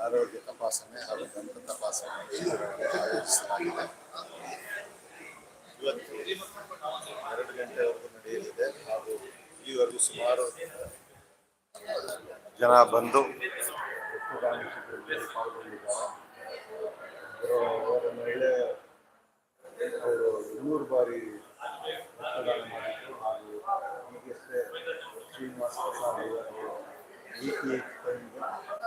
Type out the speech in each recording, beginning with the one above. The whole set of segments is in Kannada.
ಆರೋಗ್ಯ ತಪಾಸಣೆ ಹಾಗೂ ದಂತ ತಪಾಸಣೆ ಶಿಬಿರವನ್ನು ಆಯೋಜಿಸಲಾಗಿದೆ. ಇವತ್ತು ಎರಡು ಗಂಟೆವರೆಗೂ ನಡೆಯಲಿದೆ ಹಾಗೂ ಈವರೆಗೂ ಸುಮಾರು ಜನ ಬಂದು ರಕ್ತದಾನ ಶಿಬಿರದಲ್ಲಿ ಪಾಲ್ಗೊಂಡಿದ್ದಾರೆ. ಅವರ- ಅವರ ಮಹಿಳೆ ಅವರು ಇನ್ನೂರು ಬಾರಿ ರಕ್ತದಾನ ಮಾಡಿದ್ರು ಹಾಗೂ ಈಗಷ್ಟೇ ಶ್ರೀನಿವಾಸ ಪ್ರಸಾದ್ ಅವರು ಬಿ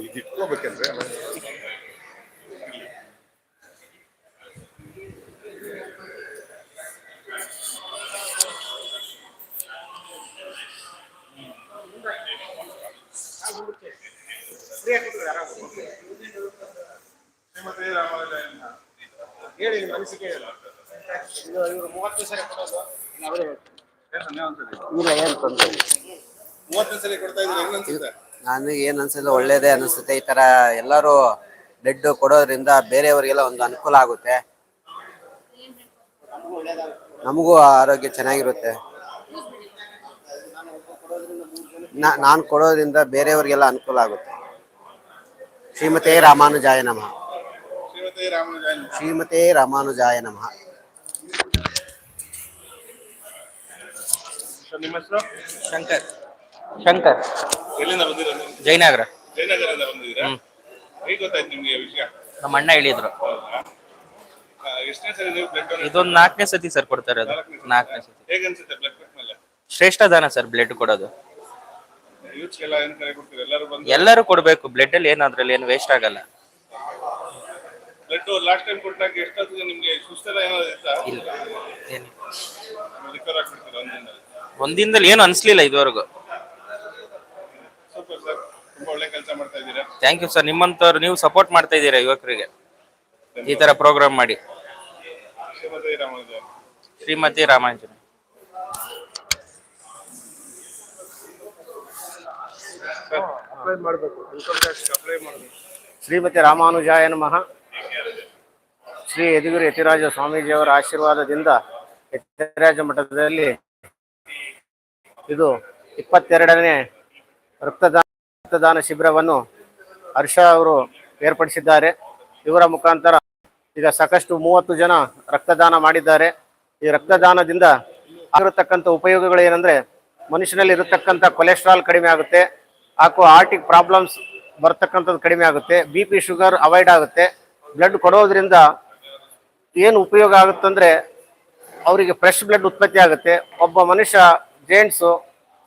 ಇದು ಕೊಮಕಂದ್ರೆ ಆ ಇಲ್ಲಿ ಹೇಮತೇರ ಅಮರಜಾಯನ ಹೇಳಿ. ನೀನು ನನಗೆ ಕೇಳಾ ಇವರು 30 ಸಾರಿ ಕೊಡ್ತೋ ನಾನು ಇಲ್ಲ ಏನು ತೊಂದರೆ ನನಗೆ ಏನು ಅನ್ಸಿಲ್ಲ ಒಳ್ಳೇದೇ ಅನಿಸುತ್ತೆ. ಈ ತರ ಎಲ್ಲರೂ ಬ್ಲಡ್ ಕೊಡೋದ್ರಿಂದ ಬೇರೆಯವರಿಗೆಲ್ಲ ಒಂದು ಅನುಕೂಲ ಆಗುತ್ತೆ. ನಮಗೂ ಆರೋಗ್ಯ ಚೆನ್ನಾಗಿರುತ್ತೆ. ನಾನು ನಾನ್ ಕೊಡೋದ್ರಿಂದ ಬೇರೆಯವರಿಗೆಲ್ಲ ಅನುಕೂಲ ಆಗುತ್ತೆ. ಶ್ರೀಮತೇ ರಾಮಾನುಜಾಯ ನಮಃ. ಶ್ರೀಮತೇ ಶ್ರೀಮತೆ ರಾಮಾನುಜಾಯ ನಮಃ. ನಿಮ್ಮ ಹೆಸರು? ಶಂಕರ್. ಶಂಕರ್. ಎಲ್ಲಿಂದ ಬಂದಿರೋ ನೀವು? ಜಯನಗರ. ಜಯನಗರದಿಂದ ಬಂದಿದ್ದೀರಾ? ಹೇಗೆ ಗೊತ್ತಾಯ್ತು ನಿಮ್ಗೆ ವಿಷಯ? ನಮ್ಮ ಅಣ್ಣ ಹೇಳಿದ್ರು. ಆ, ಎಷ್ಟನೇ ಸರಿ ನೀವು ಬ್ಲಡ್ ಡೊನೇಟ್ ಇದೊಂದು ನಾಲ್ಕನೇ ಸತಿ ಸರ್ ಕೊಡ್ತಾರೆ ಅದು. ನಾಲ್ಕನೇ ಸತಿ. ಹೇಗೆ ಅನ್ಸುತ್ತೆ ಬ್ಲಡ್ ಮೇಲೆ? ಶ್ರೇಷ್ಠ ದಾನ ಸರ್ ಬ್ಲಡ್ ಕೊಡೋದು. ಯೂತ್ಸ್ಗೆಲ್ಲ ಏನ್ ಕರೆ ಕೊಡ್ತೀರಿ? ಎಲ್ಲರೂ ಬಂದು ಎಲ್ಲರೂ ಕೊಡ್ಬೇಕು. ಬ್ಲಡ್ ಅಲ್ಲಿ ಏನಾದ್ರಲ್ಲಿ ಏನು ವೇಸ್ಟ್ ಆಗಲ್ಲ. ಬ್ಲಡ್ ಲಾಸ್ಟ್ ಟೈಮ್ ಕೊಟ್ಟಾಗ ಎಷ್ಟೊತ್ತಿಗೆ ನಿಮ್ಗೆ ಸುಸ್ತೆಲ್ಲ ಏನಾದ್ರು ಇತ್ತಾ? ಇಲ್ಲ. ರಿಕವರ್ ಆಗ್ಬಿಡ್ತೀರ ಒಂದಿನ ಒಂದಿನದಲ್ಲಿ ಏನು ಅನ್ಸ್ಲಿಲ್ಲ ಇದುವರೆಗೂ. ಸೂಪರ್ ಸರ್ ತುಂಬಾ ಒಳ್ಳೆ ಕೆಲಸ ಮಾಡ್ತಾ ಇದ್ದೀರಾ? ಥ್ಯಾಂಕ್ ಯು ಸರ್ ನಿಮ್ಮಂತವ್ರು ನೀವು ಸಪೋರ್ಟ್ ಮಾಡ್ತಾ ಇದ್ದೀರಾ ಯುವಕರಿಗೆ? ಈ ತರ ಪ್ರೋಗ್ರಾಮ್ ಮಾಡಿ. ಶ್ರೀಮತಿ ಶ್ರೀಮತಿ ರಾಮಾಂಜನ ಅಪ್ಲೈ ಮಾಡಬೇಕು. ಇನ್ಕಮ್ ಟ್ಯಾಕ್ಸ್ ಅಪ್ಲೈ ಮಾಡಬೇಕು. ಶ್ರೀಮತಿ ರಾಮಾನುಜಾಯ ನಮಃ. ಶ್ರೀ ಯದುಗಿರಿ ಯತಿರಾಜ ಸ್ವಾಮೀಜಿಯವರ ಆಶೀರ್ವಾದದಿಂದ ಯತಿರಾಜ ಮಠದಲ್ಲಿ ಇದು ಇಪ್ಪತ್ತೆರಡನೇ ರಕ್ತದಾನ ರಕ್ತದಾನ ಶಿಬಿರವನ್ನು ಹರ್ಷ ಅವರು ಏರ್ಪಡಿಸಿದ್ದಾರೆ. ಇವರ ಮುಖಾಂತರ ಈಗ ಸಾಕಷ್ಟು ಮೂವತ್ತು ಜನ ರಕ್ತದಾನ ಮಾಡಿದ್ದಾರೆ. ಈ ರಕ್ತದಾನದಿಂದ ಆಗಿರತಕ್ಕಂಥ ಉಪಯೋಗಗಳು ಏನಂದ್ರೆ ಮನುಷ್ಯನಲ್ಲಿ ಇರತಕ್ಕಂಥ ಕೊಲೆಸ್ಟ್ರಾಲ್ ಕಡಿಮೆ ಆಗುತ್ತೆ. ಹಾಗೂ ಆರ್ಟಿಕ್ ಪ್ರಾಬ್ಲಮ್ಸ್ ಬರ್ತಕ್ಕಂಥದ್ದು ಕಡಿಮೆ ಆಗುತ್ತೆ. ಬಿ ಪಿ ಶುಗರ್ ಅವಾಯ್ಡ್ ಆಗುತ್ತೆ. ಬ್ಲಡ್ ಕೊಡೋದ್ರಿಂದ ಏನು ಉಪಯೋಗ ಆಗುತ್ತಂದ್ರೆ ಅವರಿಗೆ ಫ್ರೆಶ್ ಬ್ಲಡ್ ಉತ್ಪತ್ತಿ ಆಗುತ್ತೆ. ಒಬ್ಬ ಮನುಷ್ಯ ಜೆಂಟ್ಸು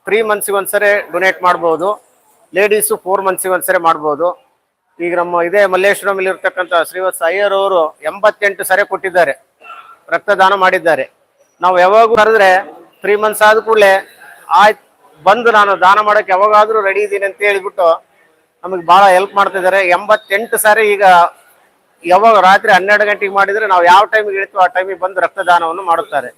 ತ್ರೀ ಮಂತ್ಸಿಗೆ ಒಂದ್ಸರಿ ಡೊನೇಟ್ ಮಾಡ್ಬೋದು. ಲೇಡೀಸು ಫೋರ್ ಮಂತ್ಸಿಗೆ ಒಂದ್ಸರಿ ಮಾಡ್ಬೋದು. ಈಗ ನಮ್ಮ ಇದೇ ಮಲ್ಲೇಶ್ವರಂ ಇರ್ತಕ್ಕಂಥ ಶ್ರೀವತ್ಸ ಅಯ್ಯರ್ ಅವರು ಎಂಬತ್ತೆಂಟು ಸರಿ ಕೊಟ್ಟಿದ್ದಾರೆ. ರಕ್ತದಾನ ಮಾಡಿದ್ದಾರೆ. ನಾವು ಯಾವಾಗೂ ಕರೆದ್ರೆ ತ್ರೀ ಮಂತ್ಸ್ ಆದ ಕೂಡಲೇ ಆಯ್ತು, ಬಂದು ನಾನು ದಾನ ಮಾಡೋಕ್ಕೆ ಯಾವಾಗಾದರೂ ರೆಡಿ ಇದ್ದೀನಿ ಅಂತ ಹೇಳಿಬಿಟ್ಟು ನಮಗೆ ಭಾಳ ಹೆಲ್ಪ್ ಮಾಡ್ತಿದ್ದಾರೆ ಎಂಬತ್ತೆಂಟು ಸಾರಿ ಈಗ ಯಾವಾಗ ರಾತ್ರಿ ಹನ್ನೆರಡು ಗಂಟೆಗೆ ಮಾಡಿದರೆ ನಾವು ಯಾವ ಟೈಮಿಗೆ ಇಳಿತೋ ಆ ಟೈಮಿಗೆ ಬಂದು ರಕ್ತದಾನವನ್ನು ಮಾಡುತ್ತಾರೆ.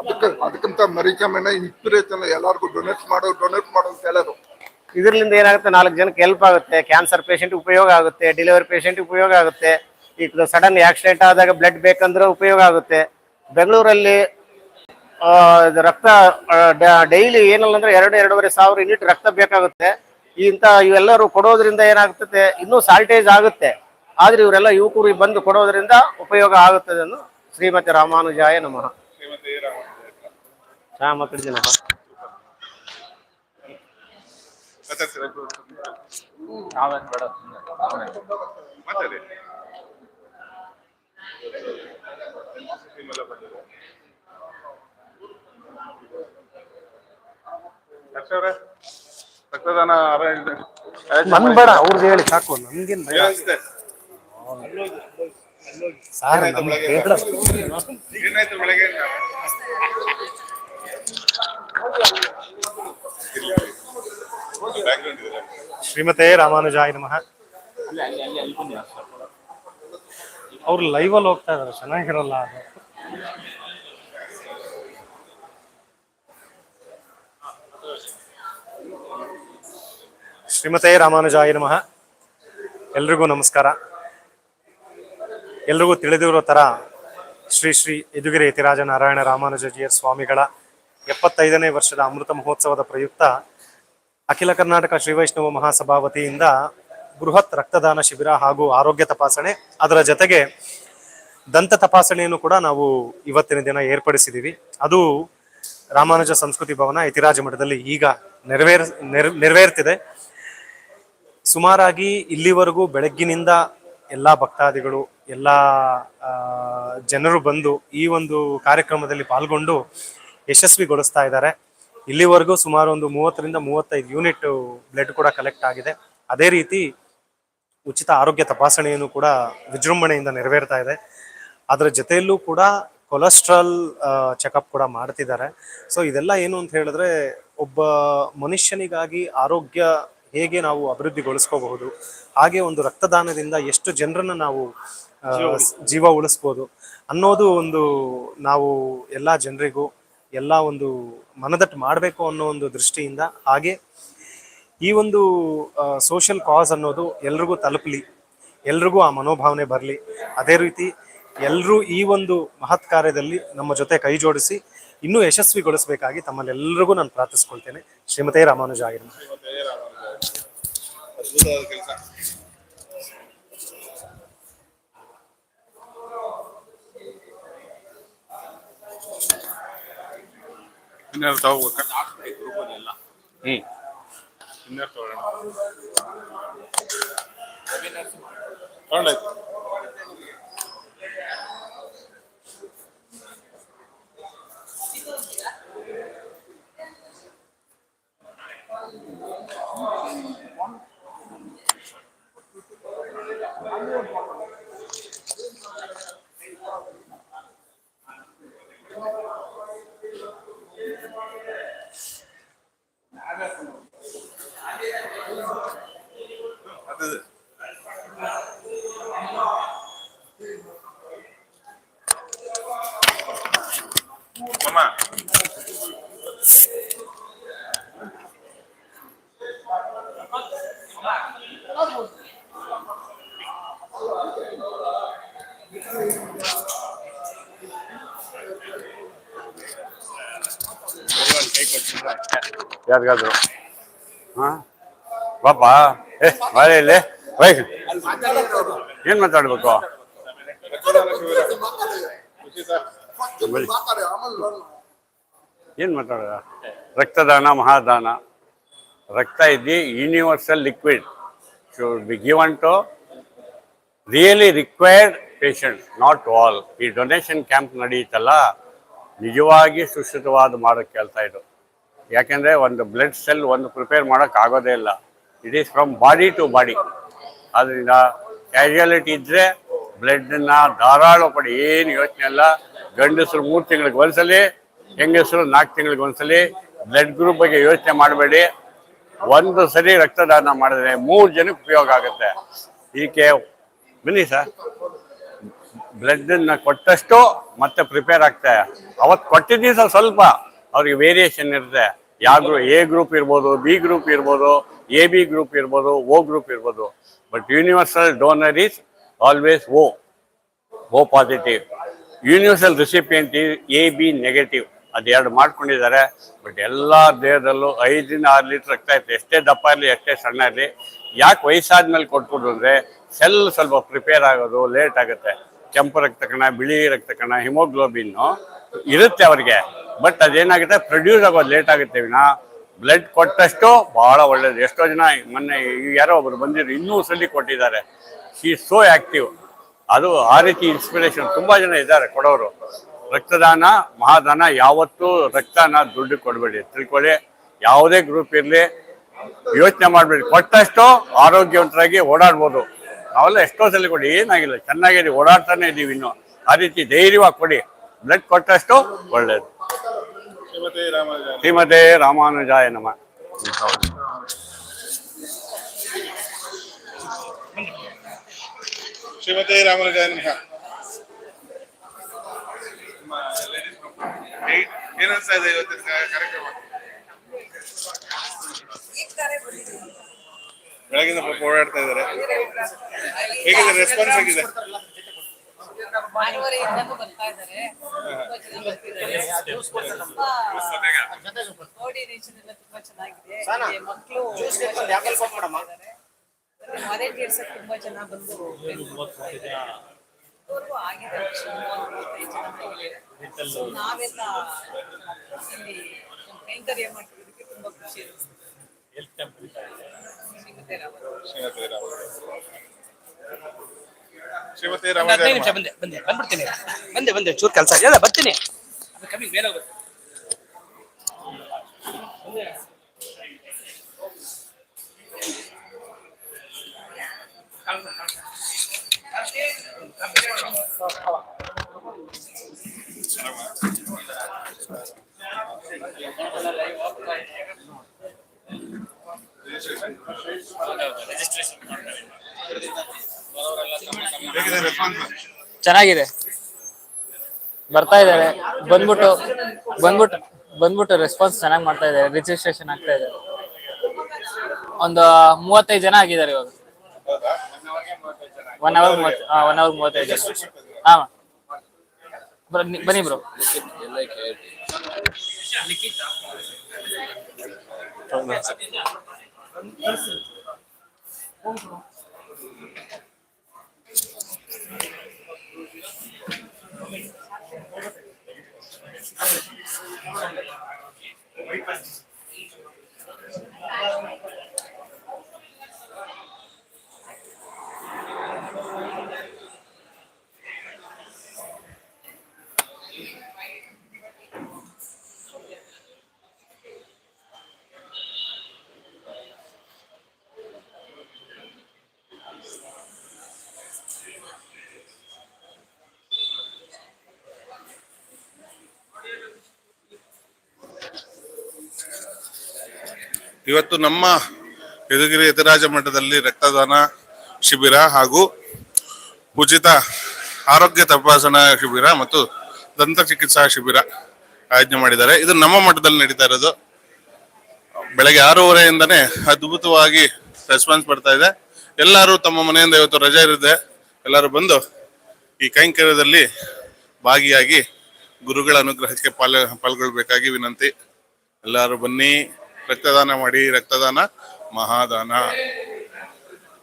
ಅದಕ್ಕೆ ಅದಕ್ಕಿಂತ ಮರಿಕಮ್ಮನ ಇನ್ಸ್ಪಿರೇಷನ್ ಎಲ್ಲರಿಗೂ ಡೊನೇಟ್ ಮಾಡೋ ಡೊನೇಟ್ ಮಾಡೋ ಅಂತ ಹೇಳೋದು. ಇದರಿಂದ ಏನಾಗುತ್ತೆ? ನಾಲ್ಕು ಜನಕ್ಕೆ ಹೆಲ್ಪ್ ಆಗುತ್ತೆ ಕ್ಯಾನ್ಸರ್ ಪೇಷಂಟ್ ಉಪಯೋಗ ಆಗುತ್ತೆ ಡೆಲಿವರಿ ಪೇಷಂಟ್ ಉಪಯೋಗ ಆಗುತ್ತೆ. ಈಗ ಸಡನ್ ಆಕ್ಸಿಡೆಂಟ್ ಆದಾಗ ಬ್ಲಡ್ ಬೇಕಂದ್ರೆ ಉಪಯೋಗ ಆಗುತ್ತೆ. ಬೆಂಗಳೂರಲ್ಲಿ ರಕ್ತ ಡೈಲಿ ಏನಲ್ಲ ಅಂದ್ರೆ ಎರಡು, ಎರಡೂವರೆ ಸಾವಿರ ಯೂನಿಟ್ ರಕ್ತ ಬೇಕಾಗುತ್ತೆ. ಇಂಥ ಇವೆಲ್ಲರೂ ಕೊಡೋದ್ರಿಂದ ಏನಾಗ್ತದೆ? ಇನ್ನೂ ಸ್ಯಾನಿಟೈಸ್ ಆಗುತ್ತೆ. ಆದ್ರೆ ಇವರೆಲ್ಲ ಯುವಕರು ಬಂದು ಕೊಡೋದ್ರಿಂದ ಉಪಯೋಗ ಆಗುತ್ತದೆ ಶ್ರೀಮತಿ ರಾಮಾನುಜಾಯ ನಮಃ. ಚಾ ಮಾತಾಡಿದ್ದೀನಪ್ಪ ಮಾತಾಡ್ತೀರಾ ಮಾತಾಡಿ ನಿಮ್ಮೆಲ್ಲ ಬಂದಿದೆ ಹರ್ಷ ಅವ್ರೆ, ರಕ್ತದಾನ ನನ್ ಬೇಡ ಅವ್ರದ್ದು ಹೇಳಿ ಸಾಕು ಭಯ ಅನ್ಸುತ್ತೆ? ಸಾರ್ ನಮ್ಗೆ? ಬೇಡ ಏನಾಯ್ತು ಬೆಳಗ್ಗೆ ಶ್ರೀಮತೆ ರಾಮಾನುಜಾಯ ನಮಃ. ಅವ್ರು ಲೈವ್ ಅಲ್ಲಿ ಹೋಗ್ತಾ ಇದಾರೆ, ಚೆನ್ನಾಗಿರಲ್ಲ ಅದು. ಶ್ರೀಮತೆ ರಾಮಾನುಜಾಯ ನಮಃ. ಎಲ್ರಿಗೂ ನಮಸ್ಕಾರ. ಎಲ್ರಿಗೂ ತಿಳಿದಿರೋ ತರ ಶ್ರೀ ಶ್ರೀ ಯದುಗಿರಿ ಯತಿರಾಜ ನಾರಾಯಣ ರಾಮಾನುಜಜಿಯರ್ ಸ್ವಾಮಿಗಳ ಎಪ್ಪತ್ತೈದನೇ ವರ್ಷದ ಅಮೃತ ಮಹೋತ್ಸವದ ಪ್ರಯುಕ್ತ ಅಖಿಲ ಕರ್ನಾಟಕ ಶ್ರೀ ವೈಷ್ಣವ ಮಹಾಸಭಾ ವತಿಯಿಂದ ಬೃಹತ್ ರಕ್ತದಾನ ಶಿಬಿರ ಹಾಗೂ ಆರೋಗ್ಯ ತಪಾಸಣೆ. ಅದರ ಜೊತೆಗೆ ದಂತ ತಪಾಸಣೆಯನ್ನು ಕೂಡ ನಾವು ಇವತ್ತಿನ ದಿನ ಏರ್ಪಡಿಸಿದ್ದೀವಿ. ಅದು ರಾಮಾನುಜ ಸಂಸ್ಕೃತಿ ಭವನ ಇತಿರಾಜ ಮಠದಲ್ಲಿ ಈಗ ನೆರವೇರ್, ನೆರ, ನೆರವೇರ್ತಿದೆ. ಸುಮಾರಾಗಿ ಇಲ್ಲಿವರೆಗೂ ಬೆಳಗ್ಗಿನಿಂದ ಎಲ್ಲ ಭಕ್ತಾದಿಗಳು, ಎಲ್ಲ ಜನರು ಬಂದು ಈ ಒಂದು ಕಾರ್ಯಕ್ರಮದಲ್ಲಿ ಪಾಲ್ಗೊಂಡು ಯಶಸ್ವಿಗೊಳಿಸ್ತಾ ಇದ್ದಾರೆ. ಇಲ್ಲಿವರೆಗೂ ಸುಮಾರು ಒಂದು ಮೂವತ್ತರಿಂದ ಮೂವತ್ತೈದು ಯೂನಿಟ್ ಬ್ಲಡ್ ಕೂಡ ಕಲೆಕ್ಟ್ ಆಗಿದೆ. ಅದೇ ರೀತಿ ಉಚಿತ ಆರೋಗ್ಯ ತಪಾಸಣೆಯನ್ನು ಕೂಡ ವಿಜೃಂಭಣೆಯಿಂದ ನೆರವೇರ್ತಾ ಇದೆ. ಅದರ ಜೊತೆಯಲ್ಲೂ ಕೂಡ ಕೊಲೆಸ್ಟ್ರಾಲ್ ಚೆಕಪ್ ಕೂಡ ಮಾಡ್ತಿದ್ದಾರೆ. ಸೊ ಇದೆಲ್ಲ ಏನು ಅಂತ ಹೇಳಿದ್ರೆ ಒಬ್ಬ ಮನುಷ್ಯನಿಗಾಗಿ ಆರೋಗ್ಯ ಹೇಗೆ ನಾವು ಅಭಿವೃದ್ಧಿಗೊಳಿಸ್ಕೋಬಹುದು ಹಾಗೆ ಒಂದು ರಕ್ತದಾನದಿಂದ ಎಷ್ಟು ಜನರನ್ನ ನಾವು ಜೀವ ಉಳಿಸ್ಬೋದು ಅನ್ನೋದು ಒಂದು ನಾವು ಎಲ್ಲ ಜನರಿಗೂ ಎಲ್ಲ ಒಂದು ಮನದಟ್ಟು ಮಾಡಬೇಕು ಅನ್ನೋ ಒಂದು ದೃಷ್ಟಿಯಿಂದ ಹಾಗೆ ಈ ಒಂದು ಸೋಷಿಯಲ್ ಕಾಸ್ ಅನ್ನೋದು ಎಲ್ರಿಗೂ ತಲುಪಲಿ, ಎಲ್ರಿಗೂ ಆ ಮನೋಭಾವನೆ ಬರಲಿ. ಅದೇ ರೀತಿ ಎಲ್ಲರೂ ಈ ಒಂದು ಮಹತ್ ಕಾರ್ಯದಲ್ಲಿ ನಮ್ಮ ಜೊತೆ ಕೈ ಜೋಡಿಸಿ ಇನ್ನೂ ಯಶಸ್ವಿಗೊಳಿಸಬೇಕಾಗಿ ತಮ್ಮಲ್ಲೆಲ್ಲರಿಗೂ ನಾನು ಪ್ರಾರ್ಥಿಸ್ಕೊಳ್ತೇನೆ. ಶ್ರೀಮತೇ ರಾಮಾನುಜ ಆಗಿರ್ಲಿ ಅದ್ಭುತವಾದ ಕೆಲಸ ಇನ್ಯಾರು ತಗೋಬೇಕಾ ಗ್ರೂಪಲ್ಲೆಲ್ಲ ಹ್ಮ್ ಇನ್ಯಾರು ತಗೊಳ್ಳೋಣ ತಗೊಂಡಾಯ್ತು ಯಾರಿಗಾದ್ರು? ಹಾ? ಪಾಪ ಏ, ಬಾಳೆ ಇಲ್ಲಿ. ವೈಫ್ ಏನ್ ಮಾತಾಡ್ಬೇಕು? ಏನು ಮಾತಾಡೋದ? ರಕ್ತದಾನ, ಮಹಾದಾನ. ರಕ್ತ ಇದ್ದಿ universal liquid should be given to really required patient not all ಈ ಡೊನೇಷನ್ ಕ್ಯಾಂಪ್ ನಡೆಯುತ್ತಲ್ಲ ನಿಜವಾಗಿ ಸುಶ್ರಿತವಾದ ಮಾಡೋಕ್ಕೆ ಕೆಲಸ ಇದು. ಯಾಕೆಂದರೆ ಒಂದು ಬ್ಲಡ್ ಸೆಲ್ ಒಂದು ಪ್ರಿಪೇರ್ ಮಾಡೋಕ್ಕೆ ಆಗೋದೇ ಇಲ್ಲ. It is from body to body ಆದ್ದರಿಂದ ಕ್ಯಾಶುಯಾಲಿಟಿ ಇದ್ದರೆ ಬ್ಲಡ್ನ ಧಾರಾಳ ಪಡಿ, ಏನು ಯೋಚನೆ ಇಲ್ಲ. ಗಂಡಸರು ಮೂರು ತಿಂಗಳಿಗೆ ಒಂದ್ಸಲಿ, ಹೆಂಗಸರು ನಾಲ್ಕು ತಿಂಗಳಿಗೆ ಒಂದ್ಸಲಿ ಬ್ಲಡ್ ಗ್ರೂಪ್ ಬಗ್ಗೆ ಯೋಚನೆ ಮಾಡಬೇಡಿ. ಒಂದು ಸರಿ ರಕ್ತದಾನ ಮಾಡಿದ್ರೆ ಮೂರು ಜನಕ್ಕೆ ಉಪಯೋಗ ಆಗುತ್ತೆ. ಈಕೆ ಬನ್ನಿ ಸರ್. ಬ್ಲಡ್ನ ಕೊಟ್ಟಷ್ಟು ಮತ್ತೆ ಪ್ರಿಪೇರ್ ಆಗ್ತಾ. ಅವತ್ತು ಕೊಟ್ಟಿದ್ದೀನಿ ಸರ್ ಸ್ವಲ್ಪ. ಅವ್ರಿಗೆ ವೇರಿಯೇಷನ್ ಇರುತ್ತೆ. ಯಾವ ಗ್ರೂ ಎ ಗ್ರೂಪ್ ಇರ್ಬೋದು ಬಿ ಗ್ರೂಪ್ ಇರ್ಬೋದು ಎ ಬಿ ಗ್ರೂಪ್ ಇರ್ಬೋದು ಓ ಗ್ರೂಪ್ ಇರ್ಬೋದು. But universal donor is always O O positive universal recipient A B negative ಅದೆರಡು ಮಾಡ್ಕೊಂಡಿದ್ದಾರೆ. ಬಟ್ ಎಲ್ಲ ದೇಹದಲ್ಲೂ ಐದರಿಂದ ಆರು ಲೀಟ್ರ್ ರಕ್ತ ಇತ್ತು ಎಷ್ಟೇ ದಪ್ಪ ಇರಲಿ, ಎಷ್ಟೇ ಸಣ್ಣ ಇರಲಿ, ಯಾಕೆ ವಯಸ್ಸಾದ್ಮೇಲೆ ಕೊಟ್ಬಿಡು ಅಂದರೆ ಸೆಲ್ ಸ್ವಲ್ಪ ಪ್ರಿಪೇರ್ ಆಗೋದು ಲೇಟ್ ಆಗುತ್ತೆ. ಕೆಂಪು ರಕ್ತ ಕಣ ಬಿಳಿ ರಕ್ತ ಕಣ ಹಿಮೋಗ್ಲೋಬಿನ್ನು ಇರುತ್ತೆ ಅವರಿಗೆ. ಬಟ್ ಅದೇನಾಗುತ್ತೆ? ಪ್ರೊಡ್ಯೂಸ್ ಆಗೋದು ಲೇಟ್ ಆಗುತ್ತೆ ವಿನ. ಬ್ಲಡ್ ಕೊಟ್ಟಷ್ಟು ಬಹಳ ಒಳ್ಳೇದು. ಎಷ್ಟೋ ಜನ ಮೊನ್ನೆ ಯಾರೋ ಒಬ್ರು ಬಂದಿದ್ರು, ಇನ್ನೂ ಸಲ ಕೊಟ್ಟಿದ್ದಾರೆ. ಶಿ ಸೋ ಆಕ್ಟಿವ್ ಅದು ಆ ರೀತಿ ಇನ್ಸ್ಪಿರೇಷನ್ ತುಂಬಾ ಜನ ಇದ್ದಾರೆ ಕೊಡೋರು. ರಕ್ತದಾನ, ಮಹಾದಾನ, ಯಾವತ್ತೂ ರಕ್ತನ ದುಡ್ಡು ಕೊಡಬೇಡಿ. ತಿಳ್ಕೊಳ್ಳಿ. ಯಾವುದೇ ಗ್ರೂಪ್ ಇರಲಿ, ಯೋಚನೆ ಮಾಡಬೇಡಿ. ಕೊಟ್ಟಷ್ಟು ಆರೋಗ್ಯವಂತರಾಗಿ ಓಡಾಡ್ಬೋದು. ನಾವೆಲ್ಲ ಎಷ್ಟೋ ಸಲ ಕೊಡಿ. ಏನಾಗಿಲ್ಲ. ಚೆನ್ನಾಗಿದೆ ಓಡಾಡ್ತಾನೆ ಇದೀವಿ ಇನ್ನು. ಆ ರೀತಿ ಧೈರ್ಯವಾಗಿ ಕೊಡಿ. ಬ್ಲಡ್ ಕೊಟ್ಟಷ್ಟು ಒಳ್ಳೇದು. ಶ್ರೀಮತಿ ರಾಮಾನುಜಾಯ ನಮ. ಶ್ರೀಮತಿ ರಾಮಾನುಜಾಯ ನಮಃ. ಏನ್ ಅನ್ಸ್ತಾ ಇದೆ ಇವತ್ತಿನ ಕಾ- ಕಾರ್ಯಕ್ರಮ? ಬೆಳಗಿನ ಓಡಾಡ್ತಾ ಇದ್ದಾರೆ. ಹೇಗಿದೆ ರೆಸ್ಪಾನ್ಸ್ ಹೇಗಿದೆ? ಮಾನವರಿಂದನೂ ಬರ್ತಾ ಇದ್ದಾರೆ. ತುಂಬಾ ಜನ ಬರ್ತಿದ್ದಾರೆ. ತುಂಬಾ ನೇಚರ್ ಎಲ್ಲ ತುಂಬಾ ಚೆನ್ನಾಗಿದೆ. ಇಲ್ಲಿ ಮಕ್ಕಳು ವಾಲಂಟಿಯರ್ಸ್ ತುಂಬಾ ಜನ ಬಂದು ಇದುವರೆಗೂ ಆಗಿದೆ ಮೂವತ್ತೈದು ಜನ. So ನಾವೆಲ್ಲ ಇಲ್ಲಿ ಕೈಂಕರ್ಯ ಮಾಡ್ತಿರೋದಕ್ಕೆ ತುಂಬಾ ಖುಷಿ. ಶ್ರೀಮತಿ ಒಂದು ಹದಿನೈದು ನಿಮಿಷ. ಬಂದೆ ಬಂದೆ ಬಂದ್ಬಿಡ್ತೀನಿ. ಬಂದೆ ಬಂದೆ ಚೂರು ಕೆಲಸ ಇಲ್ಲ ಬರ್ತೀನಿ. ಅದು ಕಮ್ಮಿ ರೆಸ್ಪಾನ್ಸ್ ಚೆನ್ನಾಗಿದೆ. ಬರ್ತಾ ಇದ್ದಾರೆ. ಬಂದ್ಬಿಟ್ಟು ಬಂದ್ಬಿಟ್ಟು ಬಂದ್ಬಿಟ್ಟು ರೆಸ್ಪಾನ್ಸ್ ಚೆನ್ನಾಗಿ ಮಾಡ್ತಾ ಇದ್ದಾರೆ. ರಿಜಿಸ್ಟ್ರೇಷನ್ ಆಗ್ತಾ ಇದೆ. ಒಂದು ಮೂವತ್ತೈದು ಜನ ಆಗಿದ್ದಾರೆ ಇವಾಗ. ಒನ್ ಅವರ್ ಒನ್ ಅವರ್ ಮೂವತ್ತೈದು ಜನ. ಹಾ ಬನ್ನಿ ಬ್ರೋ. Gracias. ಇವತ್ತು ನಮ್ಮ ಯದುಗಿರಿ ಯತಿರಾಜ ಮಠದಲ್ಲಿ ರಕ್ತದಾನ ಶಿಬಿರ ಹಾಗೂ ಉಚಿತ ಆರೋಗ್ಯ ತಪಾಸಣಾ ಶಿಬಿರ ಮತ್ತು ದಂತ ಚಿಕಿತ್ಸಾ ಶಿಬಿರ ಆಯೋಜನೆ ಮಾಡಿದ್ದಾರೆ. ಇದು ನಮ್ಮ ಮಠದಲ್ಲಿ ನಡೀತಾ ಇರೋದು. ಬೆಳಗ್ಗೆ ಆರೂವರೆಯಿಂದನೇ ಅದ್ಭುತವಾಗಿ ರೆಸ್ಪಾನ್ಸ್ ಪಡ್ತಾ ಇದೆ. ಎಲ್ಲರೂ ತಮ್ಮ ಮನೆಯಿಂದ ಇವತ್ತು ರಜೆ ಇರುತ್ತೆ. ಎಲ್ಲರೂ ಬಂದು ಈ ಕೈಂಕರ್ಯದಲ್ಲಿ ಭಾಗಿಯಾಗಿ ಗುರುಗಳ ಅನುಗ್ರಹಕ್ಕೆ ಪಾಲ್, ಪಾಲ್ಗೊಳ್ಬೇಕಾಗಿ ವಿನಂತಿ. ಎಲ್ಲರೂ ಬನ್ನಿ. ರಕ್ತದಾನ ಮಾಡಿ ರಕ್ತದಾನ ಮಹಾದಾನ.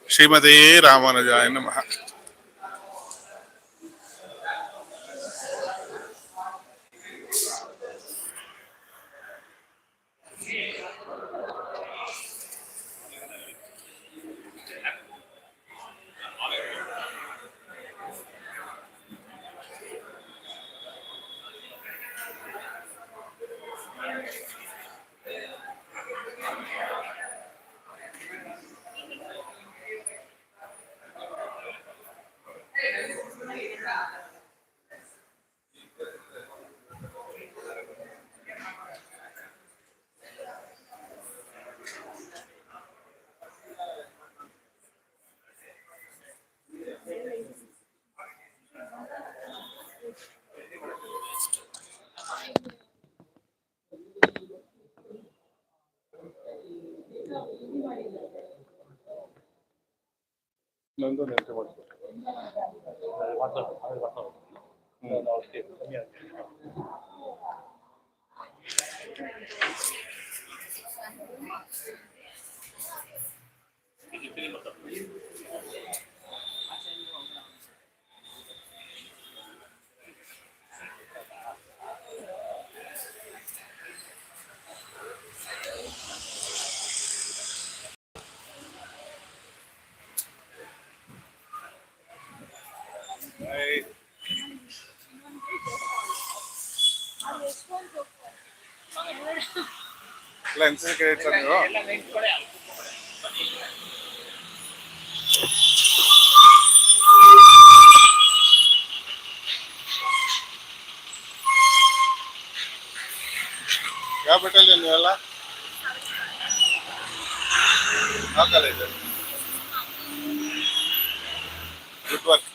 ಶ್ರೀಮತೆಯೇ ರಾಮಾನುಜಾಯ ನಮಃ. ನಂದು ನೆನಪು ಇಲ್ಲ N C C credit sir ನೀವು ನೀವೆಲ್ಲ ಯಾವ ಕಾಲೇಜ್ ಗುಡ್ ವರ್ಕ್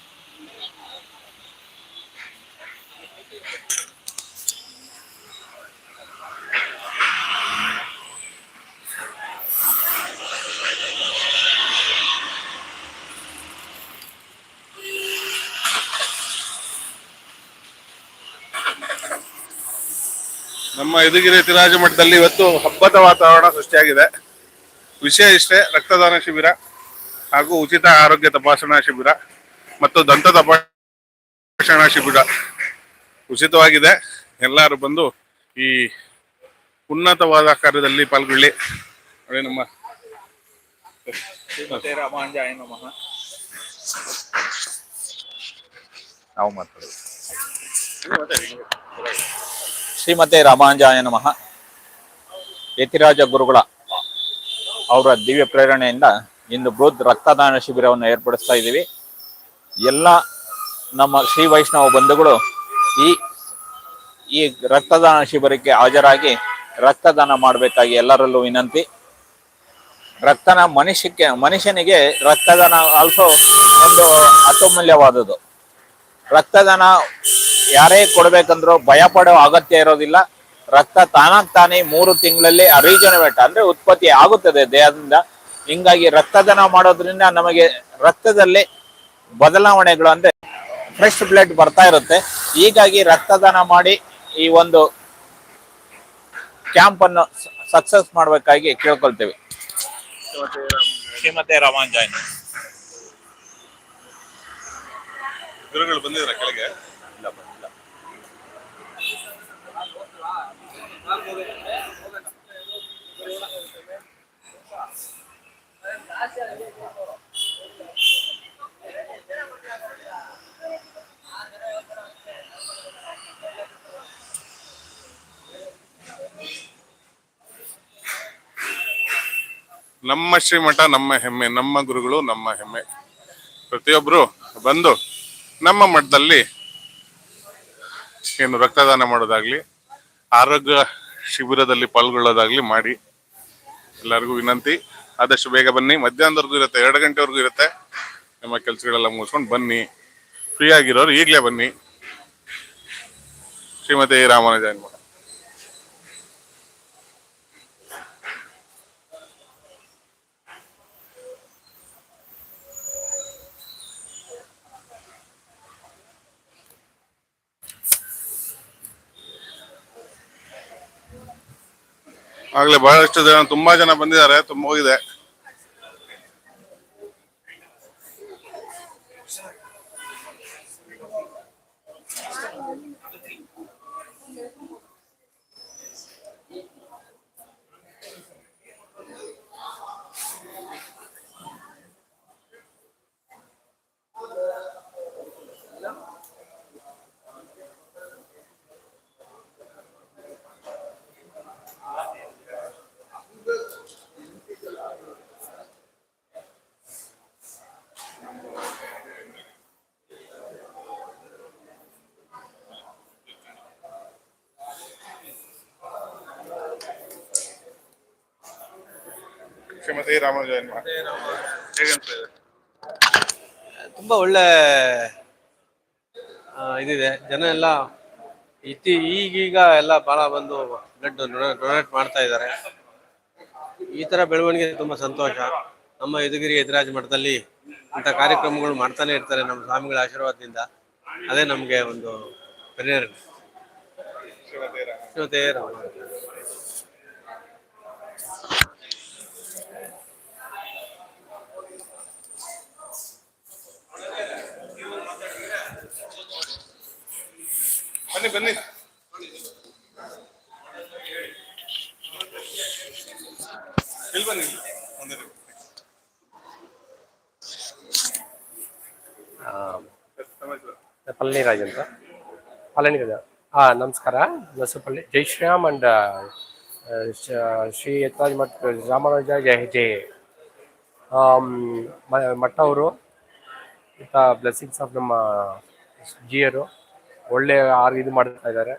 ನಮ್ಮ ಯದಗಿರಿ ತಿರಾಜ ಮಠದಲ್ಲಿ ಇವತ್ತು ಹಬ್ಬದ ವಾತಾವರಣ ಸೃಷ್ಟಿಯಾಗಿದೆ. ವಿಷಯ ಇಷ್ಟೇ, ರಕ್ತದಾನ ಶಿಬಿರ ಹಾಗೂ ಉಚಿತ ಆರೋಗ್ಯ ತಪಾಸಣಾ ಶಿಬಿರ ಮತ್ತು ದಂತ ತಪಾಸಣಾ ಶಿಬಿರ ಉಚಿತವಾಗಿದೆ. ಎಲ್ಲರೂ ಬಂದು ಈ ಉನ್ನತವಾದ ಕಾರ್ಯದಲ್ಲಿ ಪಾಲ್ಗೊಳ್ಳಿ. ನೋಡಿ ನಮ್ಮ ನಾವು ಮಾತಾಡೋದು. ಶ್ರೀಮತೆ ರಾಮಾಂಜಾಯ ನಮಃ. ಯತಿರಾಜ ಗುರುಗಳ ಅವರ ದಿವ್ಯ ಪ್ರೇರಣೆಯಿಂದ ಇಂದು ಬೃಹತ್ ರಕ್ತದಾನ ಶಿಬಿರವನ್ನು ಏರ್ಪಡಿಸ್ತಾ ಇದ್ದೀವಿ. ಎಲ್ಲ ನಮ್ಮ ಶ್ರೀ ವೈಷ್ಣವ ಬಂಧುಗಳು ಈ ಈ ರಕ್ತದಾನ ಶಿಬಿರಕ್ಕೆ ಹಾಜರಾಗಿ ರಕ್ತದಾನ ಮಾಡಬೇಕಾಗಿ ಎಲ್ಲರಲ್ಲೂ ವಿನಂತಿ. ರಕ್ತನ ಮನುಷ್ಯಕ್ಕೆ, ಮನುಷ್ಯನಿಗೆ ರಕ್ತದಾನ ಆಲ್ಸೋ ಒಂದು ಅತುಮೂಲ್ಯವಾದದ್ದು. ರಕ್ತದಾನ ಯಾರೇ ಕೊಡ್ಬೇಕಂದ್ರೂ ಭಯ ಪಡೋ ಅಗತ್ಯ ಇರೋದಿಲ್ಲ. ರಕ್ತ ತಾನಾಗ್ ತಾನೇ ಮೂರು ತಿಂಗಳಲ್ಲಿ ರೀಜನವೇಟ್ ಅಂದ್ರೆ ಉತ್ಪತ್ತಿ ಆಗುತ್ತದೆ ದೇಹದಿಂದ. ಹಿಂಗಾಗಿ ರಕ್ತದಾನ ಮಾಡೋದ್ರಿಂದ ನಮಗೆ ರಕ್ತದಲ್ಲಿ ಬದಲಾವಣೆಗಳು ಅಂದ್ರೆ ಫ್ರೆಶ್ ಬ್ಲಡ್ ಬರ್ತಾ ಇರುತ್ತೆ. ಹೀಗಾಗಿ ರಕ್ತದಾನ ಮಾಡಿ ಈ ಒಂದು ಕ್ಯಾಂಪ್ ಅನ್ನು ಸಕ್ಸಸ್ ಮಾಡಬೇಕಾಗಿ ಕೇಳ್ಕೊಳ್ತೇವೆ. ಶ್ರೀಮತಿ ರಾಮಾಂಜಾಯ್ ಗುರುಗಳು ಬಂದಿದ್ರ ಕೆಳಗೆ? ನಮ್ಮ ಶ್ರೀಮಠ, ನಮ್ಮ ಹೆಮ್ಮೆ, ನಮ್ಮ ಗುರುಗಳು, ನಮ್ಮ ಹೆಮ್ಮೆ. ಪ್ರತಿಯೊಬ್ಬರು ಬಂದು ನಮ್ಮ ಮಠದಲ್ಲಿ ಏನು ರಕ್ತದಾನ ಮಾಡೋದಾಗ್ಲಿ, ಆರೋಗ್ಯ ಶಿಬಿರದಲ್ಲಿ ಪಾಲ್ಗೊಳ್ಳೋದಾಗ್ಲಿ ಮಾಡಿ. ಎಲ್ಲರಿಗೂ ವಿನಂತಿ. ಆದಷ್ಟು ಬೇಗ ಬನ್ನಿ. ಮಧ್ಯಾಹ್ನದವರೆಗೂ ಇರುತ್ತೆ. ಎರಡು ಗಂಟೆವರೆಗೂ ಇರುತ್ತೆ. ನಿಮ್ಮ ಕೆಲಸಗಳೆಲ್ಲ ಮುಗಿಸ್ಕೊಂಡು ಬನ್ನಿ. ಫ್ರೀ ಆಗಿರೋರು ಈಗಲೇ ಬನ್ನಿ. ಶ್ರೀಮತಿ ರಾಮಾನುಜನ್ ಮಠ ಆಗ್ಲೇ ಬಹಳಷ್ಟು ಜನ ತುಂಬಾ ಜನ ಬಂದಿದ್ದಾರೆ ತುಂಬ ಹೋಗಿದೆ. ಶ್ರೀಮತಿ ರಾಮಾನುಜನ್ ಮಠ ತುಂಬಾ ಒಳ್ಳೆ ಆ, ಇದಿದೆ. ಜನ ಎಲ್ಲ ಇತ್ತಿ ಈಗೀಗ ಎಲ್ಲ ಬಹಳ ಬಂದು ಬ್ಲಡ್ ಡೊನೇಟ್ ಮಾಡ್ತಾ ಇದ್ದಾರೆ. ಈ ತರ ಬೆಳವಣಿಗೆ ತುಂಬಾ ಸಂತೋಷ. ನಮ್ಮ ಯದುಗಿರಿ ಎದುರಾಜ ಮಠದಲ್ಲಿ ಇಂಥ ಕಾರ್ಯಕ್ರಮಗಳು ಮಾಡ್ತಾನೆ ಇರ್ತಾರೆ ನಮ್ಮ ಸ್ವಾಮಿಗಳ ಆಶೀರ್ವಾದದಿಂದ. ಅದೇ ನಮಗೆ ಒಂದು ಪ್ರೇರಣೆ ಶ್ರೀಮತಿ ರಾಮ ಬನ್ನಿ ಬನ್ನಿ. ಇಲ್ಲಿ ಬನ್ನಿ. ಒಂದೇ? ಪಳನಿರಾಜ್ ಅಂತ. ಪಳನಿರಾಜ ಹಾ ನಮಸ್ಕಾರ. ನಸಪಲ್ಲಿ ಜೈ ಶ್ರೀರಾಮ್ ಅಂಡ್ ಶ್ರೀ ಯತ್ರಾಜ್ ಮಠ ರಾಮಾನುಜ ಜಯ ಜಯ ಮಠ ಅವರು ಇಂಥ ಬ್ಲೆಸ್ಸಿಂಗ್ಸ್ ಆಫ್ ನಮ್ಮ ಜಿಯರು. ಒಳ್ಳೆ ಆರು ಇದು ಮಾಡ್ತಾ ಇದ್ದಾರೆ.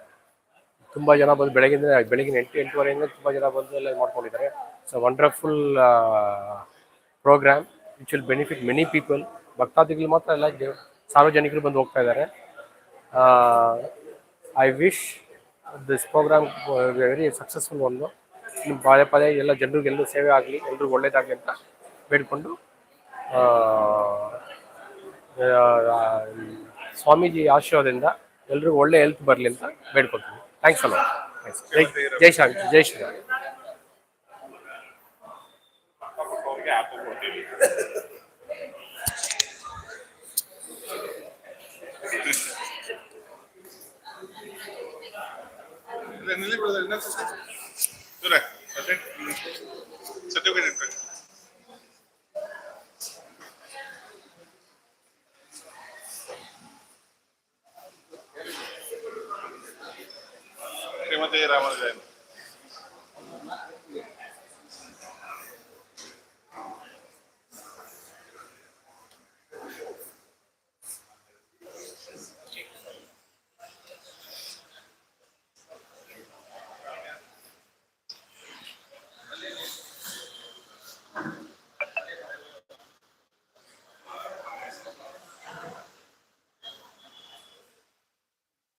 ತುಂಬ ಜನ ಬಂದು ಬೆಳಗ್ಗೆ ಬೆಳಗಿನ ಎಂಟು, ಎಂಟೂವರೆಯಿಂದ ತುಂಬ ಜನ ಬಂದು ಎಲ್ಲ ಮಾಡ್ಕೊಂಡಿದ್ದಾರೆ. So wonderful programme which will benefit many people ಭಕ್ತಾದಿಗಳು ಮಾತ್ರ ಎಲ್ಲ ಸಾರ್ವಜನಿಕರು ಬಂದು ಹೋಗ್ತಾ ಇದ್ದಾರೆ. I wish this programme very successful ಒಂದು. ಪದೇ ಪದೇ ಎಲ್ಲ ಜನರಿಗೆಲ್ಲೂ ಸೇವೆ ಆಗಲಿ, ಎಲ್ರಿಗೂ ಒಳ್ಳೇದಾಗಲಿ ಅಂತ ಬೇಡಿಕೊಂಡು ಸ್ವಾಮೀಜಿ ಆಶೀರ್ವಾದದಿಂದ ಎಲ್ರಿಗೂ ಒಳ್ಳೆ ಹೆಲ್ತ್ ಬರಲಿ ಅಂತ ಬೇಡ್ಕೊಳ್ತೀನಿ. ಥ್ಯಾಂಕ್ಸ್ ಅಲ್ಲ ಥ್ಯಾಂಕ್ಸ್ ಜೈ ಜೈ ಶ್ರೀ ಜೈ ಶ್ರೀರಾಮ್. ಶ್ರೀಮತಿ